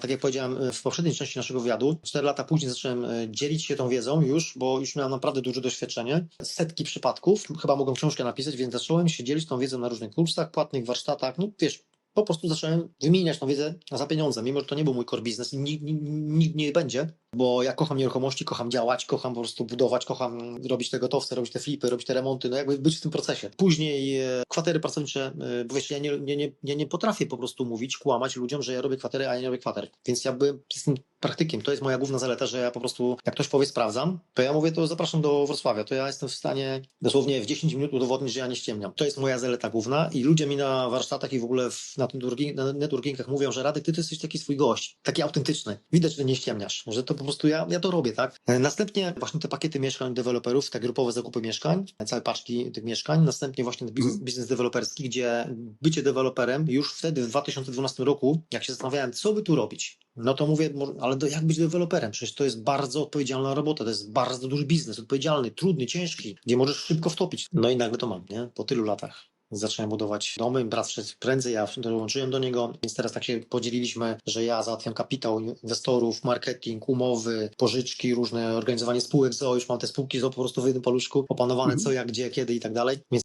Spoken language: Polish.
Tak jak powiedziałem e, w poprzedniej części naszego wywiadu, 4 lata później zacząłem e, dzielić się tą wiedzą już, bo już miałem naprawdę duże doświadczenie. Setki przypadków, chyba mogłem książkę napisać, więc zacząłem się dzielić tą wiedzą na różnych kursach, płatnych warsztatach. No wiesz, po prostu zacząłem wymieniać tą wiedzę za pieniądze, mimo że to nie był mój core business i nikt nie będzie, bo ja kocham nieruchomości, kocham działać, kocham po prostu budować, kocham robić te gotowce, robić te flipy, robić te remonty, no jakby być w tym procesie. Później e, kwatery pracownicze, e, bo wiesz, ja nie, nie, nie, nie, potrafię po prostu mówić, kłamać ludziom, że ja robię kwatery, a ja nie robię kwater. Więc jakby jestem praktykiem, to jest moja główna zaleta, że ja po prostu, jak ktoś powie sprawdzam, to ja mówię, to zapraszam do Wrocławia, to ja jestem w stanie dosłownie w 10 minut udowodnić, że ja nie ściemniam. To jest moja zaleta główna i ludzie mi na warsztatach i w ogóle w, na, networking, na networkingach mówią, że Radek, ty, ty jesteś taki swój gość, taki autentyczny. Widać, że nie ściemniasz, że to po prostu ja, ja to robię, tak? E, Następnie właśnie te pakiety mieszkań deweloperów, te grupowe zakupy mieszkań, całe paczki tych mieszkań, następnie właśnie biznes, biznes deweloperski, gdzie bycie deweloperem już wtedy w 2012 roku, jak się zastanawiałem, co by tu robić, no to mówię, ale do, jak być deweloperem? Przecież to jest bardzo odpowiedzialna robota, to jest bardzo duży biznes, odpowiedzialny, trudny, ciężki, gdzie możesz szybko wtopić. No i nagle to mam, nie? Po tylu latach. Zacząłem budować domy, brat szedł prędzej, ja dołączyłem do niego, więc teraz tak się podzieliliśmy, że ja załatwiam kapitał inwestorów, marketing, umowy, pożyczki, różne organizowanie spółek ZO, już mam te spółki ZO po prostu w jednym paluszku, opanowane Mhm. co, jak, gdzie, kiedy i tak dalej, więc